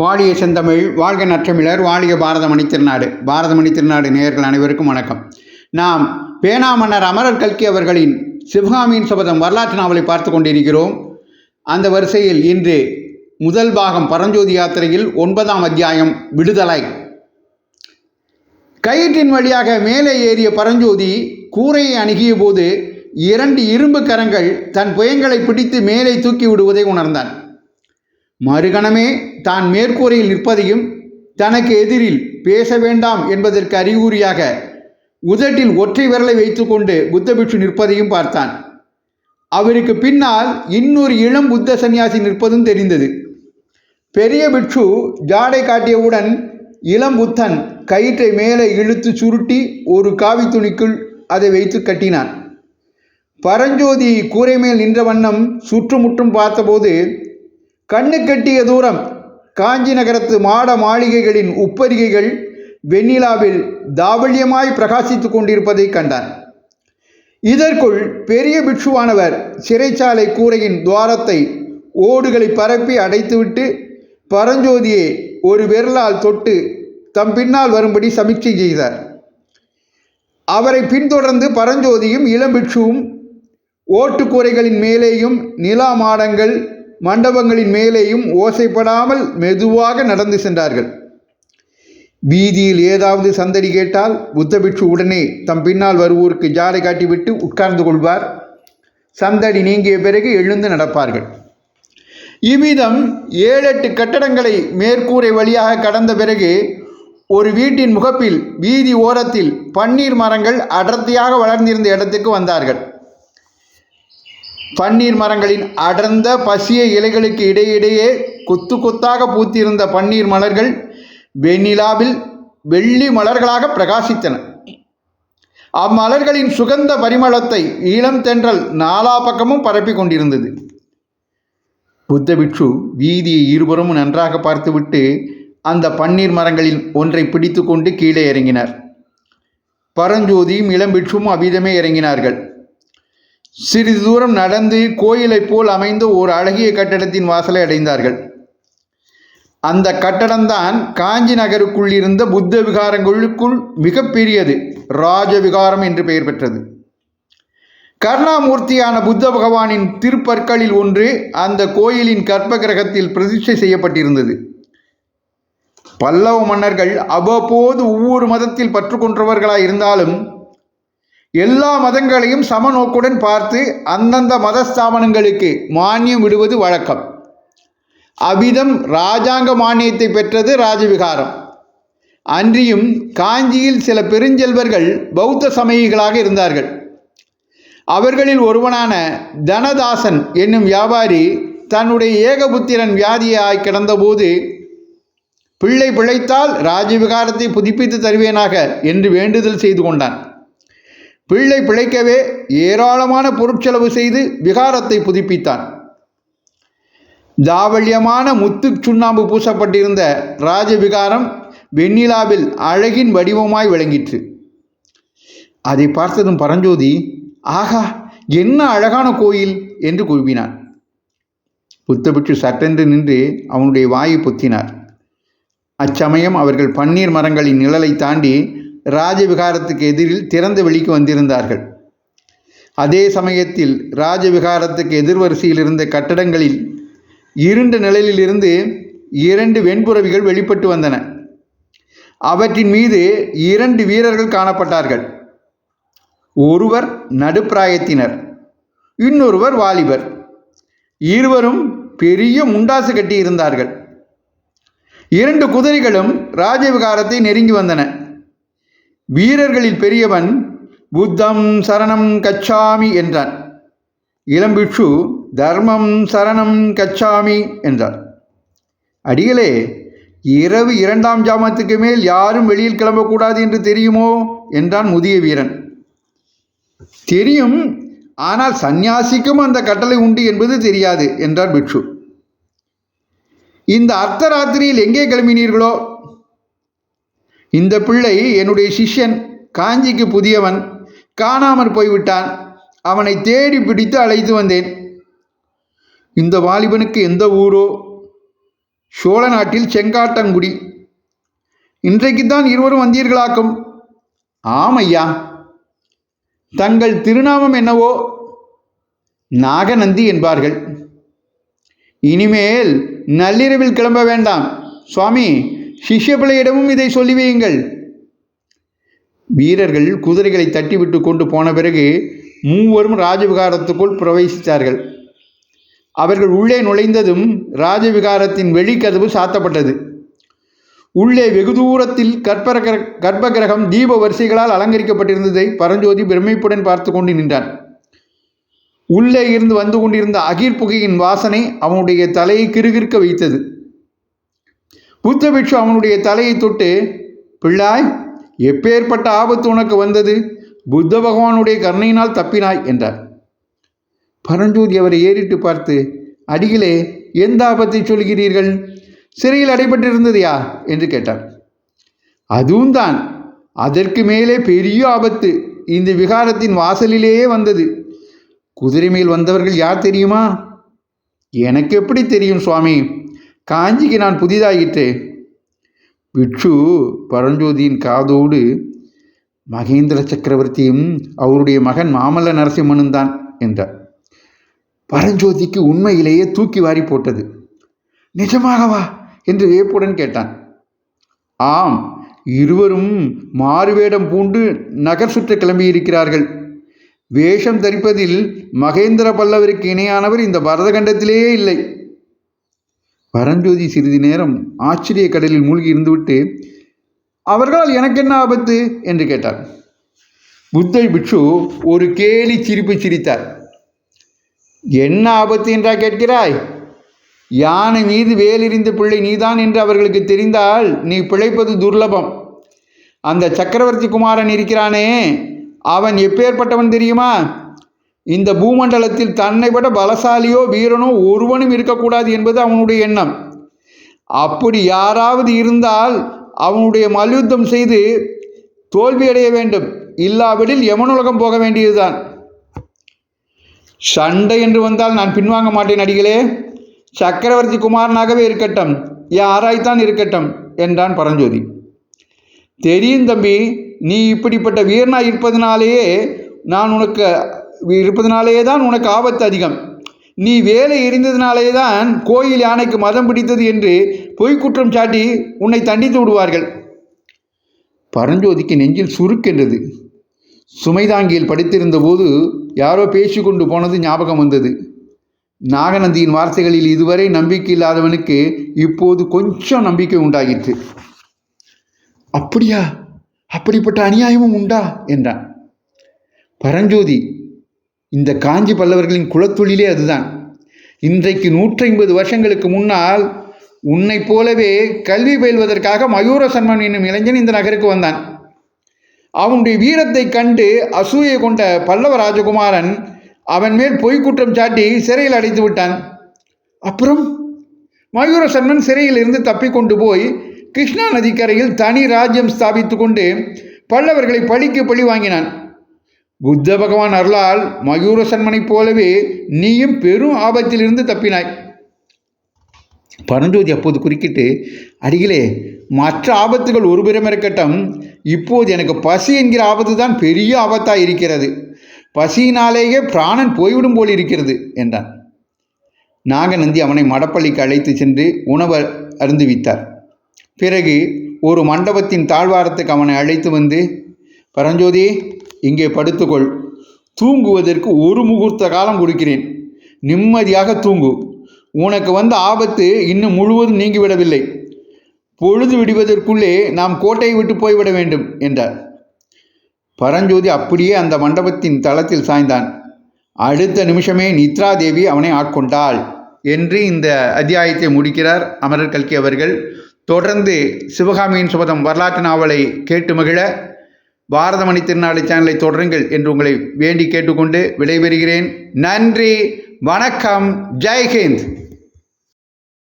வாழிய செந்தமிழ் வாழ்க நற்றமிழர் வாழிய பாரதமணி திருநாடு. பாரதமணி திருநாடு நேயர்கள் அனைவருக்கும் வணக்கம். நாம் பேனா மன்னர் அமரர் கல்கி அவர்களின் சிவகாமியின் சபதம் வரலாற்று நாவலை பார்த்து கொண்டிருக்கிறோம். அந்த வரிசையில் இன்று முதல் பாகம் பரஞ்சோதி யாத்திரையில் ஒன்பதாம் அத்தியாயம் விடுதலை. கயிற்றின் வழியாக மேலே ஏறிய பரஞ்சோதி கூரையை அணுகிய போது இரண்டு இரும்பு கரங்கள் தன் புயங்களை பிடித்து மேலே தூக்கி விடுவதை உணர்ந்தான். மறுகணமே தான் மேற்கூரையில் நிற்பதையும் தனக்கு எதிரில் பேச வேண்டாம் என்பதற்கு அறிகுறியாக உதட்டில் ஒற்றை விரலை வைத்துக்கொண்டு புத்த புத்தபிட்சு நிற்பதையும் பார்த்தான். அவருக்கு பின்னால் இன்னொரு இளம் புத்த சந்நியாசி நிற்பதும் தெரிந்தது. பெரிய பிட்சு ஜாடை காட்டியவுடன் இளம் புத்தன் கயிற்றை மேலே இழுத்து சுருட்டி ஒரு காவி துணிக்குள் அதை வைத்து கட்டினான். பரஞ்சோதி கூரை மேல் நின்ற வண்ணம் சுற்றுமுற்றும் பார்த்தபோது கண்ணு கட்டிய தூரம் காஞ்சி நகரத்து மாட மாளிகைகளின் உப்பரிகைகள் வெண்ணிலாவில் தாவல்யமாய் பிரகாசித்துக் கொண்டிருப்பதை கண்டான். இதற்குள் பெரிய பிட்சுவானவர் சிறைச்சாலை கூரையின் துவாரத்தை ஓடுகளை பரப்பி அடைத்துவிட்டு பரஞ்சோதியை ஒரு விரலால் தொட்டு தம் பின்னால் வரும்படி சமீட்சை செய்தார். அவரை பின்தொடர்ந்து பரஞ்சோதியும் இளம்பிட்சுவும் ஓட்டுக்கூரைகளின் மேலேயும் நிலா மாடங்கள் மண்டபங்களின் மேலேயும் ஓசைப்படாமல் மெதுவாக நடந்து சென்றார்கள். வீதியில் ஏதாவது சந்தடி கேட்டால் புத்தபிட்சு உடனே தம் பின்னால் வருவோருக்கு ஜாடை காட்டிவிட்டு உட்கார்ந்து கொள்வார். சந்தடி நீங்கிய பிறகு எழுந்து நடப்பார்கள். இவ்விதம் ஏழெட்டு கட்டடங்களை மேற்கூரை வழியாக கடந்த பிறகு ஒரு வீட்டின் முகப்பில் வீதி ஓரத்தில் பன்னீர் மரங்கள் அடர்த்தியாக வளர்ந்திருந்த இடத்துக்கு வந்தார்கள். பன்னீர் மரங்களின் அடர்ந்த பசிய இலைகளுக்கு இடையிடையே கொத்து கொத்தாக பூத்திருந்த பன்னீர் மலர்கள் வெண்ணிலாவில் வெள்ளி மலர்களாக பிரகாசித்தன. அம்மலர்களின் சுகந்த பரிமளத்தை ஈழம் தென்றல் நாலா பக்கமும் பரப்பி கொண்டிருந்தது. புத்த பிட்சு வீதியை இருபுறமும் நன்றாக பார்த்துவிட்டு அந்த பன்னீர் மரங்களில் ஒன்றை பிடித்து கொண்டு கீழே இறங்கினார். பரஞ்சோதியும் இளம்பிட்சும் அவ்விதமே இறங்கினார்கள். சிறிது தூரம் நடந்து கோயிலைப் போல் அமைந்த ஒரு அழகிய கட்டடத்தின் வாசலை அடைந்தார்கள். அந்த கட்டடம்தான் காஞ்சி நகருக்குள் இருந்த புத்த விகாரங்களுக்குள் மிகப்பெரியது ராஜவிகாரம் என்று பெயர் பெற்றது. கருணாமூர்த்தியான புத்த பகவானின் திருப்பற்களில் ஒன்று அந்த கோயிலின் கற்ப கிரகத்தில் பிரதிஷ்டை செய்யப்பட்டிருந்தது. பல்லவ மன்னர்கள் அவ்வப்போது ஒவ்வொரு மதத்தில் பற்றுக்கொன்றவர்களாய் இருந்தாலும் எல்லா மதங்களையும் சமநோக்குடன் பார்த்து அந்தந்த மத ஸ்தாபனங்களுக்கு மானியம் விடுவது வழக்கம். அவ்விதம் ராஜாங்க மானியத்தை பெற்றது ராஜவிகாரம். அன்றியும் காஞ்சியில் சில பெருஞ்செல்வர்கள் பௌத்த சமயிகளாக இருந்தார்கள். அவர்களில் ஒருவனான தனதாசன் என்னும் வியாபாரி தன்னுடைய ஏகபுத்திரன் வியாதியாய் கிடந்தபோது பிள்ளை பிழைத்தால் ராஜவிகாரத்தை புதுப்பித்து தருவேனாக என்று வேண்டுதல் செய்து கொண்டான். பிள்ளை பிழைக்கவே ஏராளமான பொருட்செலவு செய்து விகாரத்தை புதுப்பித்தான். தாவல்யமான முத்து சுண்ணாம்பு பூசப்பட்டிருந்த ராஜவிகாரம் வெண்ணிலாவில் அழகின் வடிவமாய் விளங்கிற்று. அதை பார்த்ததும் பரஞ்சோதி ஆகா என்ன அழகான கோயில்! என்று கூவினான். புத்தபிட்சு சட்டென்று நின்று அவனுடைய வாயை பொத்தினார். அச்சமயம் அவர்கள் பன்னீர் மரங்களின் நிழலை தாண்டி ராஜவிகாரத்துக்கு எதிரில் திறந்த வெளிக்கு வந்திருந்தார்கள். அதே சமயத்தில் ராஜவிகாரத்துக்கு எதிர்வரிசையில் இருந்த கட்டடங்களில் இருண்ட நிழலிலிருந்து இரண்டு வெண்புறவிகள் வெளிப்பட்டு வந்தன. அவற்றின் மீது இரண்டு வீரர்கள் காணப்பட்டார்கள். ஒருவர் நடுப்பிராயத்தினர் இன்னொருவர் வாலிபர். இருவரும் பெரிய முண்டாசு கட்டியிருந்தார்கள். இரண்டு குதிரைகளும் ராஜவிகாரத்தை நெருங்கி வந்தன. வீரர்களில் பெரியவன் புத்தம் சரணம் கச்சாமி என்றான். இளம்பிட்சு தர்மம் சரணம் கச்சாமி என்றார். அடிகளே இரவு இரண்டாம் ஜாமத்துக்கு மேல் யாரும் வெளியில் கிளம்பக்கூடாது என்று தெரியுமோ? என்றான் முதிய வீரன். தெரியும் ஆனால் சந்நியாசிக்கும் அந்த கட்டளை உண்டு என்பது தெரியாது என்றார் பிட்சு. இந்த அர்த்தராத்திரியில் எங்கே கிளம்பினீர்களோ இந்த பிள்ளை என்னுடைய சிஷ்யன் காஞ்சிக்கு புதியவன். காணாமற் போய்விட்டான். அவனை தேடி பிடித்து அழைத்து வந்தேன். இந்த வாலிபனுக்கு எந்த ஊரோ? சோழ நாட்டில் செங்காட்டங்குடி. இன்றைக்குத்தான் இருவரும் வந்தீர்களாக்கும். ஆம் ஐயா தங்கள் திருநாமம் என்னவோ? நாகநந்தி என்பார்கள். இனிமேல் நள்ளிரவில் கிளம்ப வேண்டாம். சுவாமி சிஷ்யபிள்ளையிடமும் இதை சொல்லி வையுங்கள் வீரர்கள் குதிரைகளை தட்டிவிட்டு கொண்டு போன பிறகு மூவரும் ராஜவிகாரத்துக்குள் பிரவேசித்தார்கள். அவர்கள் உள்ளே நுழைந்ததும் ராஜவிகாரத்தின் வெளிக்கதவு சாத்தப்பட்டது. உள்ளே வெகு தூரத்தில் கற்பர கர்ப்பகிரகம் தீப வரிசைகளால் அலங்கரிக்கப்பட்டிருந்ததை பரஞ்சோதி பிரமிப்புடன் பார்த்து கொண்டு நின்றான். உள்ளே இருந்து வந்து கொண்டிருந்த அகிர் புகையின் வாசனை அவனுடைய தலையை கிறுகிறுக்க வைத்தது. புத்த பிக்ஷு அவனுடைய தலையை தொட்டு பிள்ளாய் எப்பேற்பட்ட ஆபத்து உனக்கு வந்தது? புத்த பகவானுடைய கருணையினால் தப்பினாய் என்றார். பரஞ்சோதி அவரை ஏறிட்டு பார்த்து அடிகளே எந்த ஆபத்தை சொல்கிறீர்கள்? சிறையில் அடைபட்டிருந்ததையா என்று கேட்டார். அதுவும் தான். அதற்கு மேலே பெரிய ஆபத்து இந்த விகாரத்தின் வாசலிலேயே வந்தது. குதிரை மேல் வந்தவர்கள் யார் தெரியுமா? எனக்கு எப்படி தெரியும் சுவாமி? காஞ்சிக்கு நான் புதிதாயிற்றே பிட்சு பரஞ்சோதியின் காதோடு மகேந்திர சக்கரவர்த்தியும் அவருடைய மகன் மாமல்ல நரசிம்மனும் தான் என்றார். பரஞ்சோதிக்கு உண்மையிலேயே தூக்கி வாரி போட்டது. நிஜமாகவா என்று வியப்புடன் கேட்டான். ஆம் இருவரும் மாறுவேடம் பூண்டு நகர் சுற்ற கிளம்பியிருக்கிறார்கள். வேஷம் தரிப்பதில் மகேந்திர பல்லவருக்கு இணையானவர் இந்த பரதகண்டத்திலேயே இல்லை. பரஞ்சோதி சிறிது நேரம் ஆச்சரிய கடலில் மூழ்கி இருந்துவிட்டு அவர்களால் எனக்கு என்ன ஆபத்து? என்று கேட்டார். புத்த பிட்சு ஒரு கேலி சிரிப்பு சிரித்தார். என்ன ஆபத்து என்றா கேட்கிறாய்? யானை மீது வேலிரிந்த பிள்ளை நீதான் என்று அவர்களுக்கு தெரிந்தால் நீ பிழைப்பது துர்லபம். அந்த சக்கரவர்த்தி குமாரன் இருக்கிறானே அவன் எப்பேற்பட்டவன் தெரியுமா? இந்த பூமண்டலத்தில் தன்னை விட பலசாலியோ வீரனோ ஒருவனும் இருக்கக்கூடாது என்பது அவனுடைய எண்ணம். அப்படி யாராவது இருந்தால் அவனுடைய மல்யுத்தம் செய்து தோல்வியடைய வேண்டும். இல்லாவிடில் யமனுலகம் போக வேண்டியதுதான். சண்டை என்று வந்தால் நான் பின்வாங்க மாட்டேன் அடிகளே. சக்கரவர்த்தி குமாரனாகவே இருக்கட்டும். யாராய்த்தான் இருக்கட்டும் என்றான் பரஞ்சோதி. தெரியும் தம்பி நீ இப்படிப்பட்ட வீரனாக இருப்பதனாலேயே நான் உனக்கு இருப்பதனாலேயே தான் உனக்கு ஆபத்து அதிகம். நீ வேலை எரிந்ததினாலே தான் கோயில் யானைக்கு மதம் பிடித்தது என்று பொய்க்குற்றம் சாட்டி உன்னை தண்டித்து விடுவார்கள். பரஞ்சோதிக்கு நெஞ்சில் சுருக்கென்றது சுமைதாங்கியில் படித்திருந்த போது யாரோ பேசி கொண்டு போனது ஞாபகம் வந்தது. நாகநந்தியின் வார்த்தைகளில் இதுவரை நம்பிக்கை இல்லாதவனுக்கு இப்போது கொஞ்சம் நம்பிக்கை உண்டாகிற்று அப்படியா? அப்படிப்பட்ட அநியாயமும் உண்டா? என்றான். பரஞ்சோதி இந்த காஞ்சி பல்லவர்களின் குலத்தொழிலே அதுதான். இன்றைக்கு நூற்றி ஐம்பது வருஷங்களுக்கு முன்னால் உன்னைப் போலவே கல்வி பயில்வதற்காக மயூர சன்மன் என்னும் இளைஞன் இந்த நகருக்கு வந்தான். அவனுடைய வீரத்தை கண்டு அசூயை கொண்ட பல்லவ ராஜகுமாரன் அவன் மேல் பொய்க்குற்றம் சாட்டி சிறையில் அடைத்து விட்டான். அப்புறம் மயூர சன்மன் சிறையில் இருந்து தப்பிக்கொண்டு போய் கிருஷ்ணா நதிக்கரையில் தனி ராஜ்யம் ஸ்தாபித்து கொண்டு பல்லவர்களை பழிக்கு பழி வாங்கினான். புத்த பகவான் அருளால் மயூர சன்மனைப் போலவே நீயும் பெரும் ஆபத்திலிருந்து தப்பினாய். பரஞ்சோதி அப்போது குறுக்கிட்டு அருகிலே மற்ற ஆபத்துகள் ஒருபுறம் இருக்கட்டும். இப்போது எனக்கு பசி என்கிற ஆபத்து தான் பெரிய ஆபத்தாக இருக்கிறது. பசியினாலேயே பிராணன் போய்விடும் போல் இருக்கிறது என்றான். நாகநந்தி அவனை மடப்பள்ளிக்கு அழைத்து சென்று உணவு அருந்துவித்தார் பிறகு ஒரு மண்டபத்தின் தாழ்வாரத்துக்கு அவனை அழைத்து வந்து பரஞ்சோதி இங்கே படுத்துக்கொள். தூங்குவதற்கு ஒரு முகூர்த்த காலம் கொடுக்கிறேன். நிம்மதியாக தூங்கு. உனக்கு வந்த ஆபத்து இன்னும் முழுவதும் நீங்கிவிடவில்லை. பொழுது விடுவதற்குள்ளே நாம் கோட்டையை விட்டு போய்விட வேண்டும் என்றார். பரஞ்சோதி அப்படியே அந்த மண்டபத்தின் தளத்தில் சாய்ந்தான். அடுத்த நிமிஷமே நித்ராதேவி அவனை ஆட்கொண்டாள் என்று இந்த அத்தியாயத்தை முடிக்கிறார் அமரர் கல்கி அவர்கள். தொடர்ந்து சிவகாமியின் சுபதம் வரலாற்று நாவலை கேட்டு மகிழ பாரதமணி திருநாளை சேனலை தொடருங்கள் என்று உங்களை வேண்டி கேட்டுக்கொண்டு விடைபெறுகிறேன். நன்றி வணக்கம் ஜெய்ஹிந்த்.